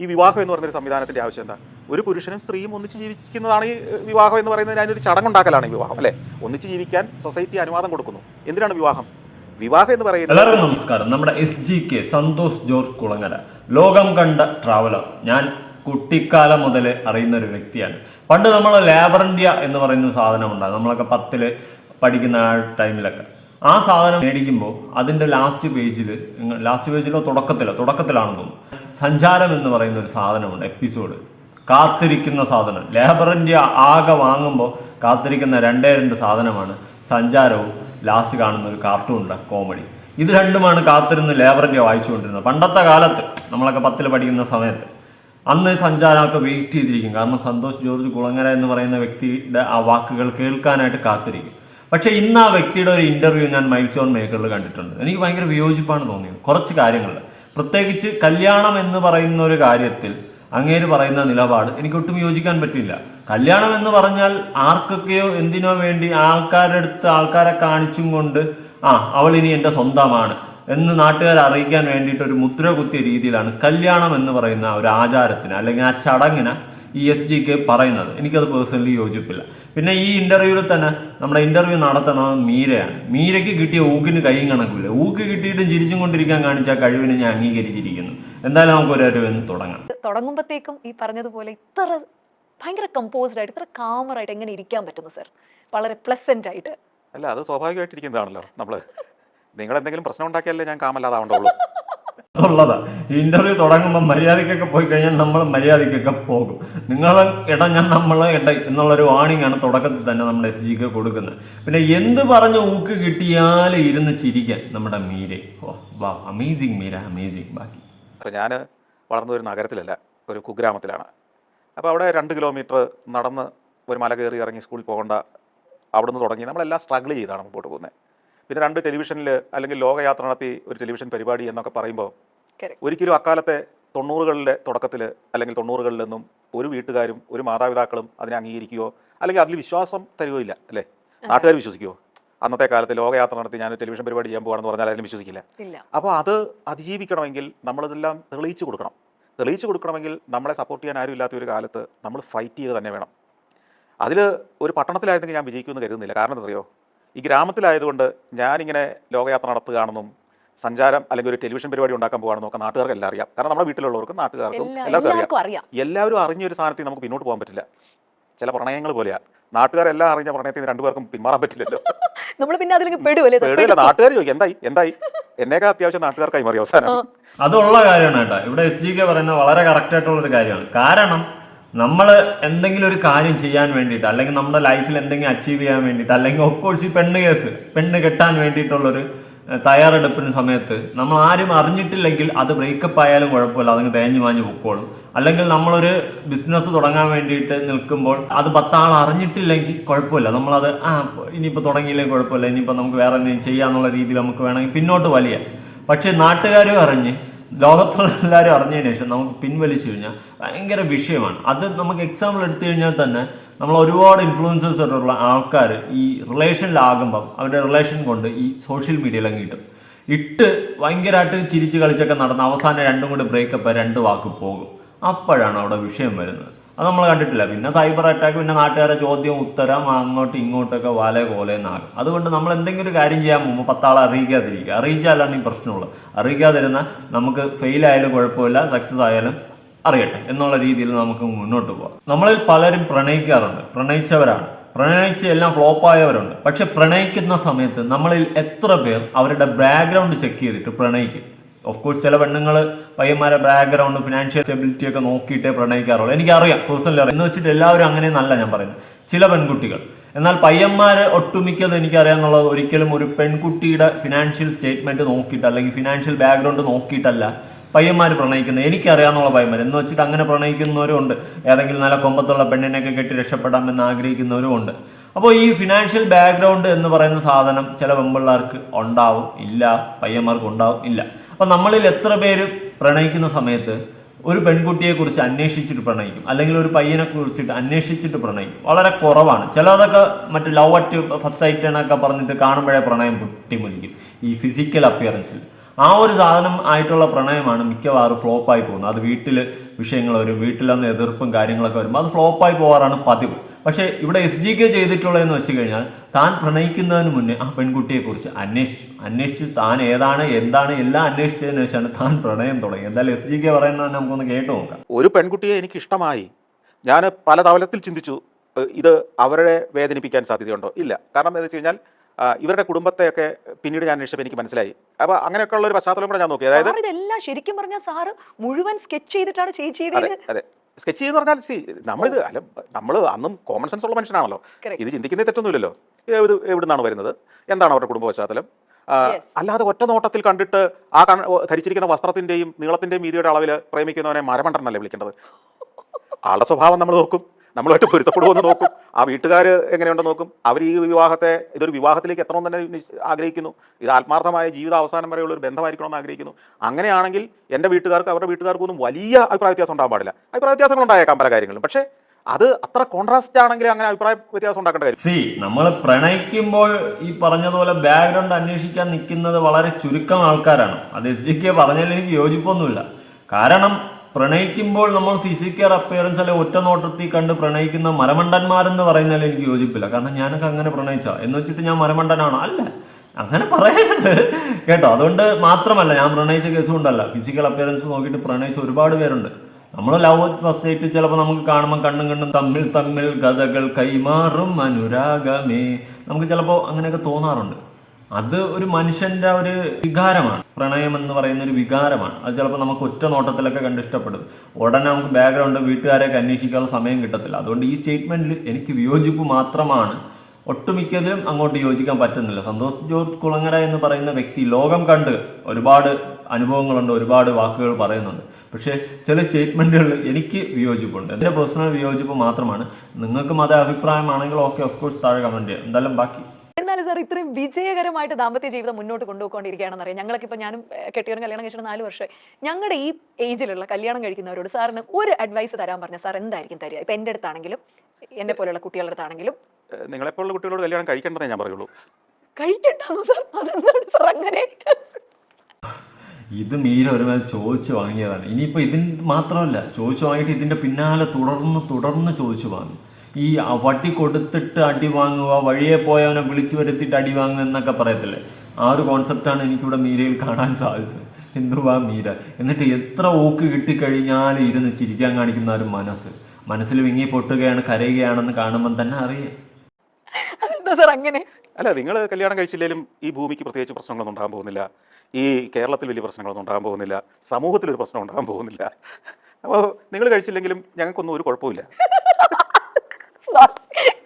ഈ വിവാഹം എന്ന് പറയുന്ന ഒരു സംവിധാനത്തിന്റെ ആവശ്യം എന്താ? ഒരു പുരുഷനും സ്ത്രീയും ഒന്നിച്ച് ജീവിക്കുന്നതാണ് ഈ വിവാഹം എന്ന് പറയുന്നത് അതിനൊരു ചടങ്ങുണ്ടാക്കലാണ് ഈ വിവാഹം അല്ലെ? ഒന്നിച്ച് ജീവിക്കാൻ സൊസൈറ്റി അനുവാദം കൊടുക്കുന്നു. എന്തിനാണ് വിവാഹം? വിവാഹം എന്ന് പറയുന്നത് എല്ലാവർക്കും നമസ്കാരം. നമ്മുടെ S G K Santhosh George Kulangara. ലോകം കണ്ട ട്രാവലർ ഞാൻ കുട്ടിക്കാലം മുതൽ അറിയുന്ന ഒരു വ്യക്തിയാണ്. പണ്ട് നമ്മൾ ലേബർ ഇന്ത്യ എന്ന് പറയുന്ന സാധനം ഉണ്ടാകും നമ്മളൊക്കെ പത്തിൽ പഠിക്കുന്ന ആ ടൈമിലൊക്കെ. ആ സാധനം മേടിക്കുമ്പോൾ അതിന്റെ ലാസ്റ്റ് പേജിൽ ലാസ്റ്റ് പേജിലോ തുടക്കത്തിലോ തുടക്കത്തിലാണെന്ന് തോന്നുന്നു. സഞ്ചാരം എന്ന് പറയുന്ന ഒരു സാധനമുണ്ട് എപ്പിസോഡ് കാത്തിരിക്കുന്ന സാധനം. ലേബറിന്റെ ആകെ വാങ്ങുമ്പോൾ കാത്തിരിക്കുന്ന രണ്ടേ രണ്ട് സാധനമാണ് സഞ്ചാരവും ലാസ്റ്റ് കാണുന്ന ഒരു കാർട്ടൂൺ കോമഡി ഇത് രണ്ടുമാണ് കാത്തിരുന്ന് ലേബറിന്റെ വായിച്ചുകൊണ്ടിരുന്നത്. പണ്ടത്തെ കാലത്ത് നമ്മളൊക്കെ പത്തിൽ പഠിക്കുന്ന സമയത്ത് അന്ന് സഞ്ചാരമൊക്കെ വെയിറ്റ് ചെയ്തിരിക്കും. കാരണം സന്തോഷ് ജോർജ് കുളങ്ങര എന്ന് പറയുന്ന വ്യക്തിയുടെ ആ വാക്കുകൾ കേൾക്കാനായിട്ട് കാത്തിരിക്കും. പക്ഷേ ഇന്ന് ആ വ്യക്തിയുടെ ഒരു ഇന്റർവ്യൂ ഞാൻ മൈൽ സ്റ്റോൺ മേക്കറിൽ കണ്ടിട്ടുണ്ട്. എനിക്ക് ഭയങ്കര വിയോജിപ്പാണ് തോന്നിയത്. കുറച്ച് കാര്യങ്ങളിൽ പ്രത്യേകിച്ച് കല്യാണം എന്ന് പറയുന്ന ഒരു കാര്യത്തിൽ അങ്ങേര് പറയുന്ന നിലപാട് എനിക്ക് ഒട്ടും യോജിക്കാൻ പറ്റില്ല. കല്യാണം എന്ന് പറഞ്ഞാൽ ആർക്കൊക്കെയോ എന്തിനോ വേണ്ടി ആൾക്കാരുടെ അടുത്ത് ആൾക്കാരെ കാണിച്ചും കൊണ്ട് ആ അവൾ ഇനി എന്റെ സ്വന്തമാണ് എന്ന് നാട്ടുകാരെ അറിയിക്കാൻ വേണ്ടിയിട്ട് ഒരു മുദ്ര കുത്തിയ രീതിയിലാണ് കല്യാണം എന്ന് പറയുന്ന ഒരു ആചാരത്തിന് അല്ലെങ്കിൽ ആ ചടങ്ങിന് ഈ എസ് ജി കെ പറയുന്നത്. എനിക്കത് പേഴ്സണലി യോജിപ്പില്ല. പിന്നെ ഈ ഇന്റർവ്യൂവിൽ തന്നെ നമ്മുടെ ഇന്റർവ്യൂ നടത്തണത് മീരയാണ്. മീരയ്ക്ക് കിട്ടിയ ഊക്കിന് കൈയും കണക്കില്ല. ഊക്ക് കിട്ടിയിട്ടും ചിരിച്ചും കൊണ്ടിരിക്കാൻ കാണിച്ച ആ കഴിവിനെ ഞാൻ അംഗീകരിച്ചിരിക്കുന്നു. എന്തായാലും നമുക്ക് ഒരു എന്ന് തുടങ്ങാം. തുടങ്ങുമ്പോഴത്തേക്കും ഈ പറഞ്ഞതുപോലെ ഇത്ര ഭയങ്കര കമ്പോസ്ഡ് ആയിട്ട് ഇത്ര കാമറായിട്ട് എങ്ങനെ ഇരിക്കാൻ പറ്റുന്നു സർ വളരെ പ്ലസന്റ് ആയിട്ട്. അല്ല അത് സ്വാഭാവികമായിട്ടിരിക്കുന്നതാണല്ലോ നമ്മൾ. നിങ്ങൾ എന്തെങ്കിലും പ്രശ്നം ഉണ്ടാക്കിയാലേ ഞാൻ കാമല്ലാതാവണ്ടുള്ളൂ ഉള്ളതാ. ഇന്റർവ്യൂ തുടങ്ങുമ്പോൾ മര്യാദയ്ക്കൊക്കെ പോയി കഴിഞ്ഞാൽ നമ്മൾ മര്യാദയ്ക്കൊക്കെ പോകും. നിങ്ങൾ ഇട ഞാൻ നമ്മൾ ഇട എന്നുള്ളൊരു വാണിംഗ് ആണ് തുടക്കത്തിൽ തന്നെ നമ്മുടെ എസ് ജിക്ക് കൊടുക്കുന്നത്. പിന്നെ എന്ത് പറഞ്ഞ് ഊക്ക് കിട്ടിയാലും ഇരുന്ന് ചിരിക്കാൻ നമ്മുടെ മീരെ. ഓ വാ അമേസിങ് മീര അമേസിങ് ബാക്കി. ഞാൻ വളർന്ന ഒരു നഗരത്തിലല്ല ഒരു കുഗ്രാമത്തിലാണ്. അപ്പോൾ അവിടെ രണ്ട് കിലോമീറ്റർ നടന്ന് ഒരു മല കയറി ഇറങ്ങി സ്കൂളിൽ പോകേണ്ട അവിടെ നിന്ന് തുടങ്ങി. നമ്മളെല്ലാം സ്ട്രഗിൾ ചെയ്താണ് മുമ്പോട്ട് പോകുന്നത്. പിന്നെ രണ്ട് ടെലിവിഷനിൽ അല്ലെങ്കിൽ ലോകയാത്ര നടത്തി ഒരു ടെലിവിഷൻ പരിപാടി എന്നൊക്കെ പറയുമ്പോൾ. ഒരിക്കലും അക്കാലത്തെ തൊണ്ണൂറുകളിലെ തുടക്കത്തിൽ അല്ലെങ്കിൽ തൊണ്ണൂറുകളിലൊന്നും ഒരു വീട്ടുകാരും ഒരു മാതാപിതാക്കളും അതിനെ അംഗീകരിക്കുകയോ അല്ലെങ്കിൽ അതിൽ വിശ്വാസം തരുകയില്ല അല്ലേ? നാട്ടുകാർ വിശ്വസിക്കുമോ അന്നത്തെ കാലത്ത് ലോകയാത്ര നടത്തി ഞാൻ ടെലിവിഷൻ പരിപാടി ചെയ്യാൻ പോകാണെന്ന് പറഞ്ഞാൽ അതിനെ വിശ്വസിക്കില്ല. ഇല്ല. അപ്പോൾ അത് അതിജീവിക്കണമെങ്കിൽ നമ്മളിതെല്ലാം തെളിയിച്ചു കൊടുക്കണം. തെളിയിച്ചു കൊടുക്കണമെങ്കിൽ നമ്മളെ സപ്പോർട്ട് ചെയ്യാൻ ആരും ഇല്ലാത്ത ഒരു കാലത്ത് നമ്മൾ ഫൈറ്റ് ചെയ്ത് തന്നെ വേണം. അതിൽ ഒരു പട്ടണത്തിലായിരുന്നെങ്കിൽ ഞാൻ വിജയിക്കുമെന്ന് കരുതുന്നില്ല. കാരണം എന്തറിയോ ഈ ഗ്രാമത്തിലായതുകൊണ്ട് ഞാനിങ്ങനെ ലോകയാത്ര നടത്തുകയാണെന്നും സഞ്ചാരം അല്ലെങ്കിൽ ഒരു ടെലിവിഷൻ പരിപാടി ഉണ്ടാക്കാൻ പോകാണെന്നും ഒക്കെ നാട്ടുകാർക്ക് എല്ലാം അറിയാം. കാരണം നമ്മുടെ വീട്ടിലുള്ളവർക്കും നാട്ടുകാർക്കും എല്ലാ എല്ലാവർക്കും അറിയാം. എല്ലാവരും അറിഞ്ഞ ഒരു സാധനത്തിൽ നമുക്ക് പിന്നോട്ട് പോകാൻ പറ്റില്ല. ചില പ്രണയങ്ങൾ പോലെയാ. നാട്ടുകാരെല്ലാം അറിഞ്ഞ പ്രണയത്തിൽ നിന്ന് രണ്ടുപേർക്കും പിന്മാറാൻ പറ്റില്ലല്ലോ. നമ്മൾ പിന്നെ അതിലേക്ക് പെടുവല്ലേ? sir? പേടിയില്ല നാട്ടുകാർ ചോദിക്കും എന്തായി? എന്തായി? എന്നേക്കാ അത്യാവശ്യം നാട്ടുകാർക്കായി മാറി അവസാനം. അതുള്ള കാര്യമാണ് കേട്ടോ. ഇവിടെ എസ് ജി കെ പറയുന്നത് വളരെ കറക്റ്റ് ആയിട്ടുള്ള ഒരു കാര്യമാണ്. കാരണം നമ്മൾ എന്തെങ്കിലും ഒരു കാര്യം ചെയ്യാൻ വേണ്ടിയിട്ട് അല്ലെങ്കിൽ നമ്മുടെ ലൈഫിൽ എന്തെങ്കിലും അച്ചീവ് ചെയ്യാൻ വേണ്ടിയിട്ട് അല്ലെങ്കിൽ ഓഫ് കോഴ്സ് ഈ പെണ്ണ് കേസ് പെണ്ണ് കെട്ടാൻ വേണ്ടിയിട്ടുള്ളൊരു തയ്യാറെടുപ്പിന് സമയത്ത് നമ്മൾ ആരും അറിഞ്ഞിട്ടില്ലെങ്കിൽ അത് ബ്രേക്കപ്പ് ആയാലും കുഴപ്പമില്ല അതങ്ങ് തേഞ്ഞു മാഞ്ഞു പൊക്കോളും. അല്ലെങ്കിൽ നമ്മളൊരു ബിസിനസ് തുടങ്ങാൻ വേണ്ടിയിട്ട് നിൽക്കുമ്പോൾ അത് പത്താൾ അറിഞ്ഞിട്ടില്ലെങ്കിൽ കുഴപ്പമില്ല. നമ്മളത് ആ ഇനിയിപ്പോൾ തുടങ്ങിയില്ലേ കുഴപ്പമില്ല ഇനിയിപ്പോൾ നമുക്ക് വേറെ എന്തെങ്കിലും ചെയ്യാന്നുള്ള രീതിയിൽ നമുക്ക് വേണമെങ്കിൽ പിന്നോട്ട് വലിയ. പക്ഷേ നാട്ടുകാരും അറിഞ്ഞ് ലോകത്തുള്ള എല്ലാവരും അറിഞ്ഞതിന് ശേഷം നമുക്ക് പിൻവലിച്ചു കഴിഞ്ഞാൽ ഭയങ്കര വിഷയമാണ്. അത് നമുക്ക് എക്സാമ്പിൾ എടുത്തു കഴിഞ്ഞാൽ തന്നെ നമ്മൾ ഒരുപാട് ഇൻഫ്ലുവൻസേഴ്സ് ഉള്ള ആൾക്കാർ ഈ റിലേഷനിലാകുമ്പം അവരുടെ റിലേഷൻ കൊണ്ട് ഈ സോഷ്യൽ മീഡിയയിൽ അങ്ങ് കിട്ടും. ഇട്ട് ഭയങ്കരമായിട്ട് ചിരിച്ച് കളിച്ചൊക്കെ നടന്ന് അവസാനം രണ്ടും കൂടി ബ്രേക്കപ്പ് രണ്ട് വാക്ക് പോകും. അപ്പോഴാണ് അവിടെ വിഷയം വരുന്നത്. അത് നമ്മൾ കണ്ടിട്ടില്ല. പിന്നെ സൈബർ അറ്റാക്ക് പിന്നെ നാട്ടുകാരെ ചോദ്യം ഉത്തരം അങ്ങോട്ടും ഇങ്ങോട്ടൊക്കെ വാല കോലേന്നാകും അതുകൊണ്ട് നമ്മൾ എന്തെങ്കിലും ഒരു കാര്യം ചെയ്യാൻ മുമ്പ് പത്താളെ അറിയിക്കാതിരിക്കുക. അറിയിച്ചാലാണ് ഈ പ്രശ്നമുള്ളത്. അറിയിക്കാതിരുന്ന നമുക്ക് ഫെയിൽ ആയാലും കുഴപ്പമില്ല സക്സസ് ആയാലും അറിയട്ടെ എന്നുള്ള രീതിയിൽ നമുക്ക് മുന്നോട്ട് പോകാം നമ്മളിൽ പലരും പ്രണയിക്കാറുണ്ട്. പ്രണയിച്ചവരാണ്. പ്രണയിച്ച് എല്ലാം ഫ്ലോപ്പ് ആയവരുണ്ട്. പക്ഷെ പ്രണയിക്കുന്ന സമയത്ത് നമ്മളിൽ എത്ര പേർ അവരുടെ ബാക്ക്ഗ്രൗണ്ട് ചെക്ക് ചെയ്തിട്ട് പ്രണയിക്കും? ഓഫ് കോഴ്സ് ചില പെണ്ണുങ്ങൾ പയ്യന്മാരെ ബാക്ക്ഗ്രൗണ്ട് ഫിനാൻഷ്യൽ സ്റ്റെബിലിറ്റി ഒക്കെ നോക്കിയിട്ടേ പ്രണയിക്കാറുള്ളൂ. എനിക്കറിയാം പേഴ്സണലി അറിയാം. എന്ന് വെച്ചിട്ട് എല്ലാവരും അങ്ങനെ നല്ല ഞാൻ പറയുന്നത്. ചില പെൺകുട്ടികൾ. എന്നാൽ പയ്യന്മാരെ ഒട്ടുമിക്കത് എനിക്കറിയാമെന്നുള്ളത് ഒരിക്കലും ഒരു പെൺകുട്ടിയുടെ ഫിനാൻഷ്യൽ സ്റ്റേറ്റ്മെന്റ് നോക്കിയിട്ട് അല്ലെങ്കിൽ ഫിനാൻഷ്യൽ ബാക്ക്ഗ്രൗണ്ട് നോക്കിയിട്ടല്ല പയ്യന്മാർ പ്രണയിക്കുന്നത്. എനിക്കറിയാന്നുള്ള പയ്യന്മാർ എന്ന് വെച്ചിട്ട് അങ്ങനെ പ്രണയിക്കുന്നവരും ഉണ്ട്. ഏതെങ്കിലും നല്ല കൊമ്പത്തുള്ള പെണ്ണിനെയൊക്കെ കെട്ടി രക്ഷപ്പെടാമെന്ന് ആഗ്രഹിക്കുന്നവരും ഉണ്ട്. അപ്പോൾ ഈ ഫിനാൻഷ്യൽ ബാക്ക്ഗ്രൗണ്ട് എന്ന് പറയുന്ന സാധനം ചില പെമ്പിള്ളേർക്ക് ഉണ്ടാവും. ഇല്ല പയ്യന്മാർക്ക് ഉണ്ടാവും. ഇല്ല. അപ്പോൾ നമ്മളിൽ എത്ര പേര് പ്രണയിക്കുന്ന സമയത്ത് ഒരു പെൺകുട്ടിയെ കുറിച്ച് അന്വേഷിച്ചിട്ട് പ്രണയിക്കും. അല്ലെങ്കിൽ ഒരു പയ്യനെ കുറിച്ചിട്ട് അന്വേഷിച്ചിട്ട് പ്രണയിക്കും. വളരെ കുറവാണ്. ചിലതൊക്കെ മറ്റു ലവ് അറ്റ് ഫസ്റ്റ് ഐറ്റ് എന്നൊക്കെ പറഞ്ഞിട്ട് കാണുമ്പോഴേ പ്രണയം പൊട്ടിമുലിക്കും ഈ ഫിസിക്കൽ അപ്പിയറൻസിൽ ആ ഒരു സാധനം ആയിട്ടുള്ള പ്രണയമാണ് മിക്കവാറും ഫ്ലോപ്പായി പോകുന്നത്. അത് വീട്ടിൽ വിഷയങ്ങൾ വരും. വീട്ടിലന്ന് എതിർപ്പും കാര്യങ്ങളൊക്കെ വരുമ്പോൾ അത് ഫ്ലോപ്പായി പോകാറാണ് പതിവ്. പക്ഷേ ഇവിടെ എസ് ജി കെ ചെയ്തിട്ടുള്ളതെന്ന് വെച്ച് കഴിഞ്ഞാൽ താൻ പ്രണയിക്കുന്നതിന് മുന്നേ ആ പെൺകുട്ടിയെ കുറിച്ച് അന്വേഷിച്ചു. അന്വേഷിച്ച് താൻ ഏതാണ് എന്താണ് എല്ലാം അന്വേഷിച്ചതിന് ശേഷമാണ് താൻ പ്രണയം തുടങ്ങി എന്തായാലും എസ് ജി കെ പറയുന്നത് നമുക്കൊന്ന് കേട്ടു നോക്കാം. ഒരു പെൺകുട്ടിയെ എനിക്ക് ഇഷ്ടമായി ഞാൻ പല തവലത്തിൽ ചിന്തിച്ചു ഇത് അവരെ വേദനിപ്പിക്കാൻ സാധ്യതയുണ്ടോ? ഇല്ല. കാരണം എന്താ വെച്ച് കഴിഞ്ഞാൽ ഇവരുടെ കുടുംബത്തെയൊക്കെ പിന്നീട് ഞാൻ അന്വേഷിച്ചപ്പോൾ എനിക്ക് മനസ്സിലായി. അപ്പോൾ അങ്ങനെയൊക്കെയുള്ള ഒരു പശ്ചാത്തലം കൂടെ ഞാൻ നോക്കി. അതായത് ഇതെല്ലാം ശരിക്കും പറഞ്ഞാൽ സാറ് മുഴുവൻ സ്കെച്ച് ചെയ്തിട്ടാണ് ചേച്ചിയുടെ അതെ അതെ. സ്കെച്ച് എന്ന് പറഞ്ഞാൽ സി നമ്മളിത് അല്ല നമ്മൾ അന്നും കോമൺ സെൻസ് ഉള്ള മനുഷ്യനാണല്ലോ. ഇത് ചിന്തിക്കുന്നേ തെറ്റൊന്നുമില്ലല്ലോ. ഇത് എവിടുന്നാണ് വരുന്നത്? എന്താണ് അവരുടെ കുടുംബ പശ്ചാത്തലം അല്ലാതെ ഒറ്റ നോട്ടത്തിൽ കണ്ടിട്ട് ആ ധരിച്ചിരിക്കുന്ന വസ്ത്രത്തിന്റെയും നീളത്തിന്റെയും വീതിയുടെ അളവിൽ പ്രേമിക്കുന്നവനെ മരമണ്ടനല്ലേ വിളിക്കേണ്ടത്? ആളുടെ സ്വഭാവം നമ്മൾ നോക്കും. നമ്മളുമായിട്ട് പൊരുത്തപ്പെടുമോ എന്ന് നോക്കും. ആ വീട്ടുകാർ എങ്ങനെയുണ്ടെന്ന് നോക്കും. അവർ ഈ വിവാഹത്തെ ഇതൊരു വിവാഹത്തിലേക്ക് എത്തണം തന്നെ ആഗ്രഹിക്കുന്നു. ഇത് ആത്മാർത്ഥമായ ജീവിത അവസാനം വരെയുള്ള ഒരു ബന്ധമായിരിക്കണമെന്ന് ആഗ്രഹിക്കുന്നു. അങ്ങനെയാണെങ്കിൽ എന്റെ വീട്ടുകാർക്ക് അവരുടെ വീട്ടുകാർക്കൊന്നും വലിയ അഭിപ്രായ വ്യത്യാസം ഉണ്ടാകാൻ പാടില്ല. അഭിപ്രായ വ്യത്യാസങ്ങൾ ഉണ്ടായേക്കാം പല കാര്യങ്ങളും പക്ഷേ അത് അത്ര കോൺട്രാസ്റ്റ് ആണെങ്കിൽ അങ്ങനെ അഭിപ്രായ വ്യത്യാസം ഉണ്ടാക്കേണ്ട കാര്യം സി നമ്മൾ പ്രണയിക്കുമ്പോൾ ഈ പറഞ്ഞതുപോലെ ബാക്ക്ഗ്രൗണ്ട് അന്വേഷിക്കാൻ നിൽക്കുന്നത് വളരെ ചുരുക്കം ആൾക്കാരാണ്. അത് എസ് ജി കെ പറഞ്ഞതിൽ എനിക്ക് യോജിപ്പൊന്നുമില്ല. കാരണം പ്രണയിക്കുമ്പോൾ നമ്മൾ ഫിസിക്കൽ അപ്പിയറൻസ് അല്ലെ ഒറ്റ നോട്ടത്തിൽ കണ്ട് പ്രണയിക്കുന്ന മരമണ്ടന്മാരെന്ന് പറയുന്നതിൽ എനിക്ക് യോജിപ്പില്ല. കാരണം ഞാനൊക്കെ അങ്ങനെ പ്രണയിച്ച. എന്ന് വെച്ചിട്ട് ഞാൻ മരമണ്ടനാണോ? അല്ല. അങ്ങനെ പറയരുത്. കേട്ടോ? അതുകൊണ്ട് മാത്രമല്ല ഞാൻ പ്രണയിച്ച കേസ് കൊണ്ടല്ല. ഫിസിക്കൽ അപ്പിയറൻസ് നോക്കിയിട്ട് പ്രണയിച്ച ഒരുപാട് പേരുണ്ട്. നമ്മൾ ലവ് ഫസ്റ്റ് ആയിട്ട് ചിലപ്പോൾ നമുക്ക് കാണുമ്പോൾ കണ്ണും കണ്ണും തമ്മിൽ തമ്മിൽ കഥകൾ കൈമാറും അനുരാഗമേ. നമുക്ക് ചിലപ്പോൾ അങ്ങനെയൊക്കെ തോന്നാറുണ്ട്. അത് ഒരു മനുഷ്യന്റെ ഒരു വികാരമാണ്. പ്രണയം എന്ന് പറയുന്ന ഒരു വികാരമാണ്. അത് ചിലപ്പോൾ നമുക്ക് ഒറ്റ നോട്ടത്തിലൊക്കെ കണ്ട് ഇഷ്ടപ്പെടും. ഉടനെ നമുക്ക് ബാക്ക്ഗ്രൗണ്ട് വീട്ടുകാരെയൊക്കെ അന്വേഷിക്കാനുള്ള സമയം കിട്ടത്തില്ല. അതുകൊണ്ട് ഈ സ്റ്റേറ്റ്മെന്റിൽ എനിക്ക് വിയോജിപ്പ് മാത്രമാണ്. ഒട്ടുമിക്കതിലും അങ്ങോട്ട് യോജിക്കാൻ പറ്റുന്നില്ല. സന്തോഷ് ജോർജ് കുളങ്ങര എന്ന് പറയുന്ന വ്യക്തി ലോകം കണ്ട് ഒരുപാട് അനുഭവങ്ങളുണ്ട് ഒരുപാട് വാക്കുകൾ പറയുന്നുണ്ട്. പക്ഷേ ചില സ്റ്റേറ്റ്മെന്റുകളിൽ എനിക്ക് വിയോജിപ്പുണ്ട്. എന്റെ പേഴ്സണൽ വിയോജിപ്പ് മാത്രമാണ്. നിങ്ങൾക്കും അതേ അഭിപ്രായമാണെങ്കിൽ ഓക്കെ ഓഫ് കോഴ്സ് താഴെ കമന്റ് ചെയ്യാം. എന്തായാലും ബാക്കി സാർ ഇത്രയും വിജയകരമായിട്ട് ദാമ്പത്യ ജീവിതം മുന്നോട്ട് കൊണ്ടുപോയിക്കൊണ്ടിരിക്കുകയാണെന്ന് അറിയാം ഞങ്ങളൊക്കെ ഇപ്പൊ ഞാനും കെട്ടിയവരും കല്യാണം കഴിച്ചിട്ട് നാല് വർഷമായി. ഞങ്ങളുടെ ഈ ഏജിലുള്ള കല്യാണം കഴിക്കുന്നവരോട് സാറിന് ഒരു അഡ്വൈസ് തരാൻ പറഞ്ഞ സാർ എന്തായിരിക്കും തരിക? ഇപ്പൊ എന്റെ അടുത്താണെങ്കിലും എന്നെ പോലെയുള്ള കുട്ടികളുടെ അടുത്താണെങ്കിലും. നിങ്ങളെപ്പോലുള്ള കുട്ടികളോട് കല്യാണം കഴിക്കേണ്ടതേ ഞാൻ പറയുള്ളൂ. കഴിക്കണ്ടെന്നോ സാർ? അതെന്താണ് സാർ അങ്ങനെ? ഇത് മീര ഒരു മേൽ ചോദിച്ചു വാങ്ങിയതാണ്. ഇനിയിപ്പോൾ ഇതിന് മാത്രമല്ല ചോദിച്ചു വാങ്ങിയിട്ട് ഇതിന്റെ പിന്നാലെ തുടർന്ന് തുടർന്ന് ചോദിച്ചു വാങ്ങും. ഈ വട്ടി കൊടുത്തിട്ട് അടി വാങ്ങുക വഴിയെ പോയവനെ വിളിച്ചു വരുത്തിയിട്ട് അടി വാങ്ങുക എന്നൊക്കെ പറയത്തില്ലേ? ആ ഒരു കോൺസെപ്റ്റാണ് എനിക്കിവിടെ മീരയിൽ കാണാൻ സാധിച്ചത്. എന്തുവാ മീര? എന്നിട്ട് എത്ര ഓക്ക് കിട്ടിക്കഴിഞ്ഞാൽ ഇരുന്ന് ചിരിക്കാൻ കാണിക്കുന്ന ഒരു മനസ്സ്. മനസ്സിൽ വിങ്ങി പൊട്ടുകയാണ് കരയുകയാണെന്ന് കാണുമ്പോൾ തന്നെ അറിയാം. അതെന്താ സാർ അങ്ങനെ? അല്ല നിങ്ങൾ കല്യാണം കഴിച്ചില്ലെങ്കിലും ഈ ഭൂമിക്ക് പ്രത്യേകിച്ച് പ്രശ്നങ്ങളൊന്നും ഉണ്ടാകാൻ പോകുന്നില്ല. ഈ കേരളത്തിൽ വലിയ പ്രശ്നങ്ങളൊന്നും ഉണ്ടാകാൻ പോകുന്നില്ല. സമൂഹത്തിൽ ഒരു പ്രശ്നം ഉണ്ടാകാൻ പോകുന്നില്ല. അപ്പോൾ നിങ്ങൾ കഴിച്ചില്ലെങ്കിലും ഞങ്ങൾക്കൊന്നും ഒരു കുഴപ്പമില്ല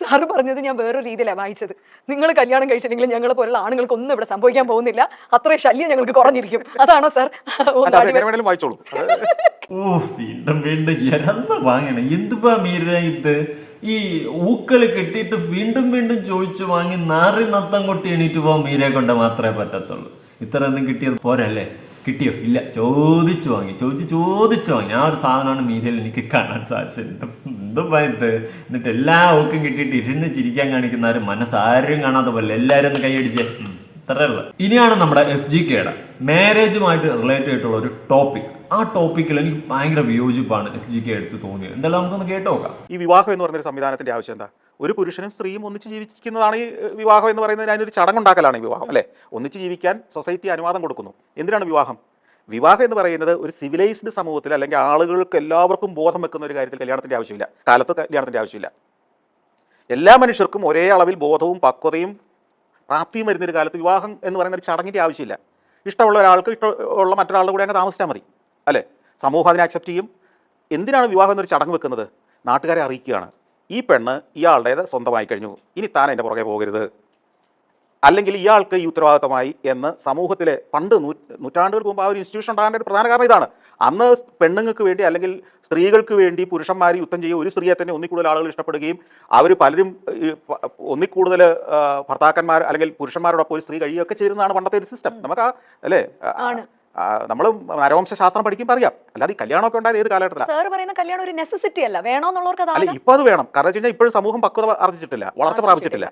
സാറ് പറഞ്ഞത് ഞാൻ വേറൊരു രീതിയിലാണ് വായിച്ചത്. നിങ്ങൾ കല്യാണം കഴിച്ചിട്ടുണ്ടെങ്കിൽ ഞങ്ങളെ പോലുള്ള ആണുങ്ങൾക്ക് ഒന്നും ഇവിടെ സംഭവിക്കാൻ പോകുന്നില്ല. അത്രയും ശല്യം ഞങ്ങൾക്ക് കുറഞ്ഞിരിക്കും. അതാണോ സാർ? വായിച്ചോളൂ. ഓ വീണ്ടും വീണ്ടും ഇരന്ന് വാങ്ങണം. എന്തുവാ മീര ഇത്? ഈ ഊക്കൾ കെട്ടിയിട്ട് വീണ്ടും വീണ്ടും ചോദിച്ചു വാങ്ങി നാറി നത്തം കൊട്ടി എണീറ്റ് പോകാൻ മീരയെ കൊണ്ട് മാത്രമേ പറ്റത്തുള്ളൂ. ഇത്ര ഒന്നും കിട്ടിയത് പോരല്ലേ? കിട്ടിയോ? ഇല്ല. ചോദിച്ചു വാങ്ങി. ചോദിച്ച് ചോദിച്ചു വാങ്ങി. ആ ഒരു സാധനമാണ് മീഡിയയിൽ എനിക്ക് കാണാൻ സാധിച്ചത്. എന്തും ഭയത്ത് എന്നിട്ട് എല്ലാ ഓക്കും കിട്ടിയിട്ട് ഇരുന്ന് ചിരിക്കാൻ കാണിക്കുന്ന ആരും മനസ്സാരും കാണാത്ത പോലെ എല്ലാവരും ഒന്ന് കൈയടിച്ച്. ഇത്രയുള്ള ഇനിയാണ് നമ്മുടെ എസ് ജി കെയുടെ മാരേജുമായിട്ട് റിലേറ്റഡ് ആയിട്ടുള്ള ഒരു ടോപ്പിക്. ആ ടോപ്പിക്കിൽ എനിക്ക് ഭയങ്കര വിയോജിപ്പാണ് എസ് ജി കെ എടുത്ത് തോന്നിയത്. എന്തായാലും നമുക്കൊന്ന് കേട്ട് നോക്കാം. ഈ വിവാഹം എന്ന് പറഞ്ഞൊരു ഒരു സംവിധാനത്തിന്റെ ആവശ്യം എന്താ? ഒരു പുരുഷനും സ്ത്രീയും ഒന്നിച്ച് ജീവിക്കുന്നതാണ് ഈ വിവാഹം എന്ന് പറയുന്നത് അതിനൊരു ചടങ്ങുണ്ടാക്കലാണ് ഈ വിവാഹം അല്ലേ? ഒന്നിച്ച് ജീവിക്കാൻ സൊസൈറ്റി അനുവാദം കൊടുക്കുന്നു. എന്തിനാണ് വിവാഹം? വിവാഹം എന്ന് പറയുന്നത് ഒരു സിവിലൈസ്ഡ് സമൂഹത്തിൽ അല്ലെങ്കിൽ ആളുകൾക്ക് എല്ലാവർക്കും ബോധം വെക്കുന്ന ഒരു കാര്യത്തിൽ കല്യാണത്തിന്റെ ആവശ്യമില്ല. കാലത്ത് കല്യാണത്തിന്റെ ആവശ്യമില്ല. എല്ലാ മനുഷ്യർക്കും ഒരേ അളവിൽ ബോധവും പക്വതയും പ്രാപ്തിയും വരുന്ന ഒരു കാലത്ത് വിവാഹം എന്ന് പറയുന്ന ഒരു ചടങ്ങിന്റെ ആവശ്യമില്ല. ഇഷ്ടമുള്ള ഒരാൾക്ക് ഇഷ്ടമുള്ള മറ്റൊരാളുടെ കൂടെ അങ്ങ് താമസിച്ചാൽ മതി അല്ലേ? സമൂഹം അതിനെ അക്സെപ്റ്റ് ചെയ്യും. എന്തിനാണ് വിവാഹം എന്നൊരു ചടങ്ങ് വെക്കുന്നത്? നാട്ടുകാരെ അറിയിക്കുകയാണ്. ഈ പെണ്ണ് ഇയാളുടേത് സ്വന്തമായി കഴിഞ്ഞു. ഇനി താൻ എന്റെ പുറകെ പോകരുത്. അല്ലെങ്കിൽ ഇയാൾക്ക് ഈ ഉത്തരവാദിത്തമായി എന്ന് സമൂഹത്തിലെ പണ്ട് നൂറ്റാണ്ടുകൾക്ക് മുമ്പ് ആ ഒരു ഇൻസ്റ്റിറ്റ്യൂഷൻ ഉണ്ടാകേണ്ട ഒരു പ്രധാന കാരണം ഇതാണ്. അന്ന് പെണ്ണുങ്ങൾക്ക് വേണ്ടി അല്ലെങ്കിൽ സ്ത്രീകൾക്ക് വേണ്ടി പുരുഷന്മാർ യുദ്ധം ചെയ്യുക ഒരു സ്ത്രീയെ തന്നെ ഒന്നിൽ കൂടുതൽ ആളുകൾ ഇഷ്ടപ്പെടുകയും അവർ പലരും ഒന്നിക്കൂടുതൽ ഭർത്താക്കന്മാർ അല്ലെങ്കിൽ പുരുഷന്മാരോടൊപ്പം ഒരു സ്ത്രീ കഴിയുകയൊക്കെ ചെയ്യുന്നതാണ് പണ്ടത്തെ ഒരു സിസ്റ്റം നമുക്ക് ആ അല്ലേ. നമ്മൾ നരവംശ ശാസ്ത്രം പഠിക്കുമ്പോൾ അറിയാം. അല്ലാതെ ഈ കല്യാണമൊക്കെ ഉണ്ടായത് ഏത് കാലഘട്ടത്തിലാണ് സാർ പറയുന്ന കല്യാണം ഒരു നെസസിറ്റി അല്ല. വേണമെന്നുള്ളവർക്ക് അല്ല ഇപ്പൊ അത് വേണം. കാരണം വെച്ച് കഴിഞ്ഞാൽ ഇപ്പോഴും സമൂഹം പക്വത അർജിച്ചിട്ടില്ല വളർച്ച പ്രാപിച്ചിട്ടില്ല.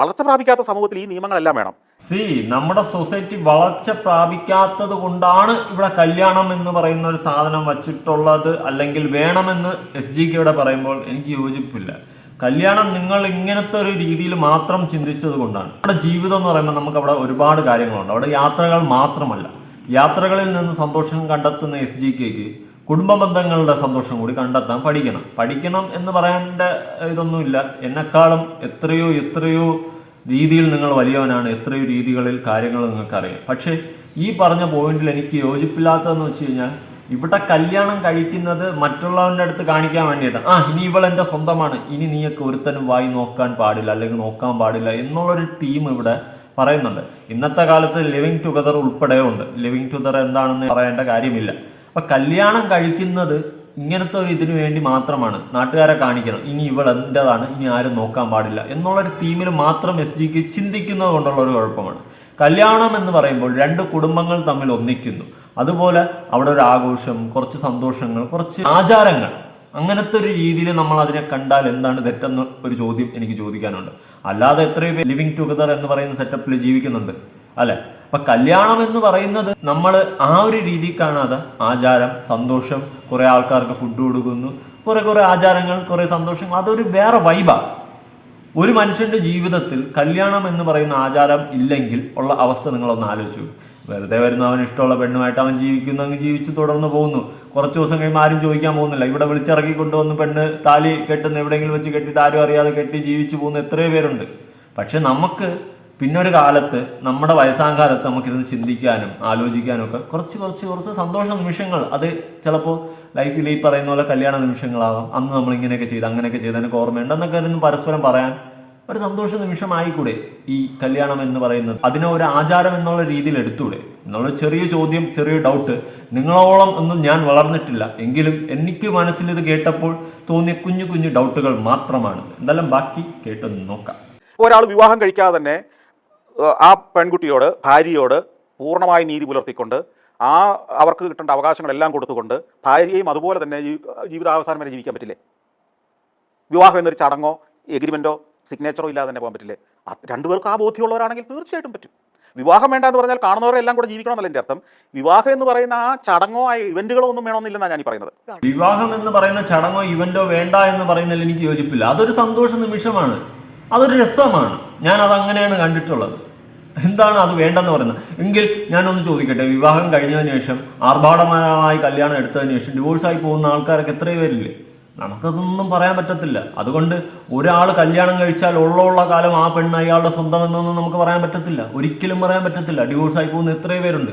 വളർച്ച പ്രാപിക്കാത്ത സമൂഹത്തിൽ ഈ നിയമങ്ങളെല്ലാം വേണം. സി നമ്മുടെ സൊസൈറ്റി വളർച്ച പ്രാപിക്കാത്തത് കൊണ്ടാണ് ഇവിടെ കല്യാണം എന്ന് പറയുന്ന ഒരു സാധനം വച്ചിട്ടുള്ളത്. അല്ലെങ്കിൽ വേണമെന്ന് എസ് ജി കെയുടെ പറയുമ്പോൾ എനിക്ക് യോജിപ്പില്ല. കല്യാണം നിങ്ങൾ ഇങ്ങനത്തെ ഒരു രീതിയിൽ മാത്രം ചിന്തിച്ചത് കൊണ്ടാണ്. നമ്മുടെ ജീവിതം എന്ന് പറയുമ്പോൾ നമുക്ക് അവിടെ ഒരുപാട് കാര്യങ്ങളുണ്ട്. അവിടെ യാത്രകൾ മാത്രമല്ല. യാത്രകളിൽ നിന്ന് സന്തോഷം കണ്ടെത്തുന്ന എസ് ജി കെക്ക് കുടുംബ ബന്ധങ്ങളുടെ സന്തോഷം കൂടി കണ്ടെത്താൻ പഠിക്കണം. പഠിക്കണം എന്ന് പറയേണ്ട ഇതൊന്നുമില്ല. എന്നെക്കാളും എത്രയോ എത്രയോ രീതിയിൽ നിങ്ങൾ വലിയവനാണ്. എത്രയോ രീതികളിൽ കാര്യങ്ങൾ നിങ്ങൾക്കറിയാം. പക്ഷേ ഈ പറഞ്ഞ പോയിന്റിൽ എനിക്ക് യോജിപ്പില്ലാത്തതെന്ന് വെച്ച് കഴിഞ്ഞാൽ ഇവിടെ കല്യാണം കഴിക്കുന്നത് മറ്റുള്ളവന്റെ അടുത്ത് കാണിക്കാൻ വേണ്ടിയിട്ടാണ്. ആ ഇനി ഇവൾ എന്റെ സ്വന്തമാണ്. ഇനി നീയൊക്കെ ഒരുത്തനും വായി നോക്കാൻ പാടില്ല അല്ലെങ്കിൽ നോക്കാൻ പാടില്ല എന്നുള്ളൊരു ടീം ഇവിടെ പറയുന്നുണ്ട്. ഇന്നത്തെ കാലത്ത് ലിവിങ് ടുഗദർ ഉൾപ്പെടെ ഉണ്ട്. ലിവിങ് ടുഗദർ എന്താണെന്ന് പറയേണ്ട കാര്യമില്ല. അപ്പൊ കല്യാണം കഴിക്കുന്നത് ഇങ്ങനത്തെ ഒരു ഇതിനു വേണ്ടി മാത്രമാണ്. നാട്ടുകാരെ കാണിക്കണം. ഇനി ഇവൾ എന്റേതാണ്? ഇനി ആരും നോക്കാൻ പാടില്ല. എന്നുള്ളൊരു തീമിൽ മാത്രം എസ് ജിക്ക് ചിന്തിക്കുന്നത് കൊണ്ടുള്ള ഒരു കുഴപ്പമാണ്. കല്യാണം എന്ന് പറയുമ്പോൾ രണ്ട് കുടുംബങ്ങൾ തമ്മിൽ ഒന്നിക്കുന്നു. അതുപോലെ അവിടെ ഒരു ആഘോഷം കുറച്ച് സന്തോഷങ്ങൾ കുറച്ച് ആചാരങ്ങൾ. അങ്ങനത്തെ ഒരു രീതിയിൽ നമ്മൾ അതിനെ കണ്ടാൽ എന്താണ് തെറ്റെന്ന് ഒരു ചോദ്യം എനിക്ക് ചോദിക്കാനുണ്ട്. അല്ലാതെ എത്രയും പേര് ലിവിങ് ടുഗദർ എന്ന് പറയുന്ന സെറ്റപ്പിൽ ജീവിക്കുന്നുണ്ട് അല്ലെ? അപ്പൊ കല്യാണം എന്ന് പറയുന്നത് നമ്മൾ ആ ഒരു രീതി കാണാതെ ആചാരം സന്തോഷം കുറെ ആൾക്കാർക്ക് ഫുഡ് കൊടുക്കുന്നു കുറെ കുറെ ആചാരങ്ങൾ കുറെ സന്തോഷങ്ങൾ അതൊരു വേറെ വൈബാണ് ഒരു മനുഷ്യന്റെ ജീവിതത്തിൽ കല്യാണം എന്ന് പറയുന്ന ആചാരം ഇല്ലെങ്കിൽ ഉള്ള അവസ്ഥ നിങ്ങളൊന്ന് ആലോചിച്ചു വെറുതെ വരുന്ന അവന് ഇഷ്ടമുള്ള പെണ്ണുമായിട്ട് അവൻ ജീവിക്കുന്നു അങ്ങ് ജീവിച്ച് തുടർന്ന് പോകുന്നു. കുറച്ച് ദിവസം കഴിയുമ്പോൾ ആരും ചോദിക്കാൻ പോകുന്നില്ല. ഇവിടെ വിളിച്ചിറക്കി കൊണ്ടുവന്ന് പെണ്ണ് താലി കെട്ടുന്ന എവിടെയെങ്കിലും വെച്ച് കെട്ടിയിട്ട് ആരും അറിയാതെ കെട്ടി ജീവിച്ചു പോകുന്ന എത്രയോ പേരുണ്ട്. പക്ഷെ നമുക്ക് പിന്നൊരു കാലത്ത് നമ്മുടെ വയസ്സാം കാലത്ത് നമുക്കിരുന്ന് ചിന്തിക്കാനും ആലോചിക്കാനും ഒക്കെ കുറച്ച് കുറച്ച് കുറച്ച് സന്തോഷ നിമിഷങ്ങൾ. അത് ചിലപ്പോൾ ലൈഫിൽ ഈ പറയുന്ന പോലെ കല്യാണ നിമിഷങ്ങളാവാം. അന്ന് നമ്മൾ ഇങ്ങനെയൊക്കെ ചെയ്ത് അങ്ങനെയൊക്കെ ചെയ്ത്. എനിക്ക് ഓർമ്മയുണ്ടെന്നൊക്കെ ഇരുന്ന് പരസ്പരം പറയാൻ ഒരു സന്തോഷ നിമിഷമായിക്കൂടെ ഈ കല്യാണം എന്ന് പറയുന്നത്? അതിനെ ഒരു ആചാരം എന്നുള്ള രീതിയിൽ എടുത്തൂടെ? എന്നുള്ള ചെറിയ ചോദ്യം ചെറിയ ഡൗട്ട് നിങ്ങളോളം ഒന്നും ഞാൻ വളർന്നിട്ടില്ല. എങ്കിലും എനിക്ക് മനസ്സിൽ ഇത് കേട്ടപ്പോൾ തോന്നിയ കുഞ്ഞു കുഞ്ഞു ഡൗട്ടുകൾ മാത്രമാണ്. എന്തായാലും ബാക്കി കേട്ടൊന്ന് നോക്കാം. ഒരാൾ വിവാഹം കഴിക്കാതെ തന്നെ ആ പെൺകുട്ടിയോട് ഭാര്യയോട് പൂർണമായി നീതി പുലർത്തിക്കൊണ്ട് ആ അവർക്ക് കിട്ടേണ്ട അവകാശങ്ങളെല്ലാം കൊടുത്തുകൊണ്ട് ഭാര്യയും അതുപോലെ തന്നെ ജീവിതാവസാനം വരെ ജീവിക്കാൻ പറ്റില്ലേ? വിവാഹം എന്നൊരു ചടങ്ങോ എഗ്രിമെന്റോ സിഗ്നേച്ചറോ ഇല്ലാതെ തന്നെ പോകാൻ പറ്റില്ലേ? അത് രണ്ടുപേർക്കും ആ ബോധ്യമുള്ളവരാണെങ്കിൽ തീർച്ചയായിട്ടും പറ്റും. വിവാഹം വേണ്ട എന്ന് പറഞ്ഞാൽ കാണുന്നവരെല്ലാം കൂടെ ജീവിക്കണം എന്നല്ല എന്റെ അർത്ഥം. വിവാഹം എന്ന് പറയുന്ന ആ ചടങ്ങോ ആ ഇവന്റുകളോ ഒന്നും വേണമെന്നില്ലെന്നാണ് ഞാൻ ഈ പറയുന്നത്. വിവാഹം എന്ന് പറയുന്ന ചടങ്ങോ ഇവന്റോ വേണ്ട എന്ന് പറയുന്നതിൽ എനിക്ക് യോജിപ്പില്ല. അതൊരു സന്തോഷ നിമിഷമാണ്. അതൊരു രസമാണ്. ഞാൻ അത് അങ്ങനെയാണ് കണ്ടിട്ടുള്ളത്. എന്താണ് അത് വേണ്ടെന്ന് പറയുന്നത്? എങ്കിൽ ഞാനൊന്ന് ചോദിക്കട്ടെ. വിവാഹം കഴിഞ്ഞതിന് ശേഷം ആർഭാടമായി കല്യാണം എടുത്തതിന് ശേഷം ഡിവോഴ്സായി പോകുന്ന ആൾക്കാരൊക്കെ എത്രയോ പേരില്ലേ? നമുക്കതൊന്നും പറയാൻ പറ്റത്തില്ല. അതുകൊണ്ട് ഒരാൾ കല്യാണം കഴിച്ചാൽ ഉള്ള കാലം ആ പെണ്ണ് അയാളുടെ സ്വന്തം എന്നൊന്നും നമുക്ക് പറയാൻ പറ്റത്തില്ല. ഒരിക്കലും പറയാൻ പറ്റത്തില്ല. ഡിവോഴ്സായി പോകുന്ന എത്രയോ പേരുണ്ട്.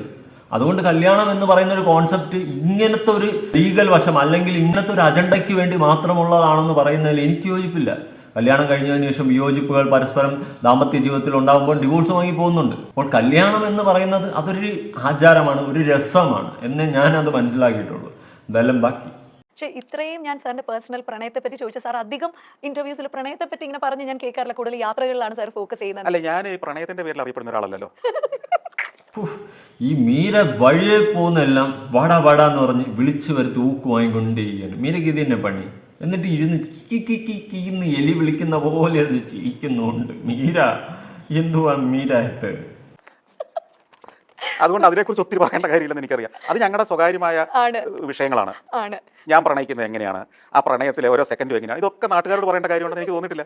അതുകൊണ്ട് കല്യാണം എന്ന് പറയുന്ന ഒരു കോൺസെപ്റ്റ് ഇങ്ങനത്തെ ഒരു ലീഗൽ വശം അല്ലെങ്കിൽ ഇങ്ങനത്തെ ഒരു അജണ്ടയ്ക്ക് വേണ്ടി മാത്രമുള്ളതാണെന്ന് പറയുന്നതിൽ എനിക്ക് യോജിപ്പില്ല. കല്യാണം കഴിഞ്ഞതിന് ശേഷം വിയോജിപ്പുകൾ പരസ്പരം ദാമ്പത്യ ജീവിതത്തിൽ ഉണ്ടാകുമ്പോൾ ഡിവോഴ്സ് വാങ്ങി പോകുന്നുണ്ട്. അപ്പോൾ കല്യാണം എന്ന് പറയുന്നത് അതൊരു ആചാരമാണ് ഒരു രസമാണ്. എന്ന് ഞാനത് മനസ്സിലാക്കിയിട്ടുള്ളൂ. എന്തായാലും ബാക്കി. പക്ഷേ ഇത്രയും ഞാൻ സാറിന്റെ പേഴ്സണൽ പ്രണയത്തെ പറ്റി ചോദിച്ചു സാർ അധികം ഇന്റർവ്യൂസിൽ പ്രണയത്തെ പറ്റി ഇങ്ങനെ പറഞ്ഞ് ഞാൻ കേൾക്കാറില്ല. കൂടുതൽ യാത്രകളിലാണ് സാർ ഫോക്കസ് ചെയ്യുന്നത്. അല്ല ഞാൻ ഈ പ്രണയത്തിന്റെ പേരിൽ അറിയപ്പെടുന്ന ഒരാളല്ലോ ഈ മീര വഴിയെ പോകുന്നെല്ലാം വട വട എന്ന് പറഞ്ഞ് വിളിച്ചു വരുത്തി ഊക്ക് വാങ്ങിക്കൊണ്ടേയിരിക്കുകയാണ്. മീരക്ക് ഇത് തന്നെ പണി. എന്നിട്ട് ഇരുന്ന് കി കി കി കി എന്ന് എലി വിളിക്കുന്ന പോലെ ഇരുന്ന് ചിരിക്കുന്നുണ്ട്. മീര എന്തുവാ മീരായിട്ട് അതുകൊണ്ട് അതിനെക്കുറിച്ച് ഒത്തിരി പറയേണ്ട കാര്യമില്ലെന്ന് എനിക്കറിയാം. അത് ഞങ്ങളുടെ സ്വകാര്യമായ വിഷയങ്ങളാണ്. ഞാൻ പ്രണയിക്കുന്നത് എങ്ങനെയാണ്? ആ പ്രണയത്തിലെ ഓരോ സെക്കൻഡും എങ്ങനെയാണ് ഇതൊക്കെ നാട്ടുകാരോട് പറയേണ്ട കാര്യമുണ്ടെന്ന് എനിക്ക് തോന്നിയിട്ടില്ല.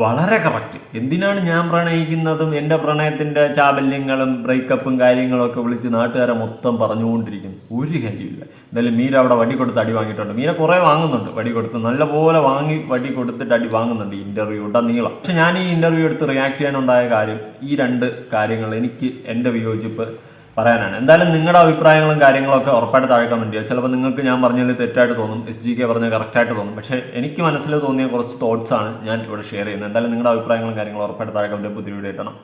വളരെ കറക്റ്റ് എന്തിനാണ് ഞാൻ പ്രണയിക്കുന്നതും എന്റെ പ്രണയത്തിന്റെ ചാബല്യങ്ങളും ബ്രേക്കപ്പും കാര്യങ്ങളും ഒക്കെ വിളിച്ച് നാട്ടുകാരെ മൊത്തം പറഞ്ഞുകൊണ്ടിരിക്കുന്നു? ഒരു കാര്യമില്ല എന്തായാലും മീര അവിടെ വടി കൊടുത്ത് അടി വാങ്ങിയിട്ടുണ്ട്. മീര കുറെ വാങ്ങുന്നുണ്ട് വടി കൊടുത്ത്. നല്ലപോലെ വാങ്ങി വടി കൊടുത്തിട്ട് അടി വാങ്ങുന്നുണ്ട് ഇന്റർവ്യൂ ഉടനീളം പക്ഷെ ഞാൻ ഈ ഇന്റർവ്യൂ എടുത്ത് റിയാക്ട് ചെയ്യാനുണ്ടായ കാര്യം ഈ രണ്ട് കാര്യങ്ങൾ എനിക്ക് എന്റെ വിയോജിപ്പ് പറയാനാണ്. എന്തായാലും നിങ്ങളുടെ അഭിപ്രായങ്ങളും കാര്യങ്ങളും ഒക്കെ ഉറപ്പായിട്ട് താഴെ കമന്റ് ചെയ്യുക. ചിലപ്പോൾ നിങ്ങൾക്ക് ഞാൻ പറഞ്ഞതിൽ തെറ്റായിട്ട് തോന്നും എസ് ജി കെ പറഞ്ഞത് കറക്റ്റായിട്ട് തോന്നും. പക്ഷേ എനിക്ക് മനസ്സിൽ തോന്നിയ കുറച്ച് തോട്ട്സാണ് ഞാൻ ഇവിടെ ഷെയർ ചെയ്യുന്നത്. എന്തായാലും നിങ്ങളുടെ അഭിപ്രായങ്ങളും കാര്യങ്ങളും ഉറപ്പായിട്ട് താഴെ കമന്റ് പുതിയ വീഡിയോ ഇട്ടണം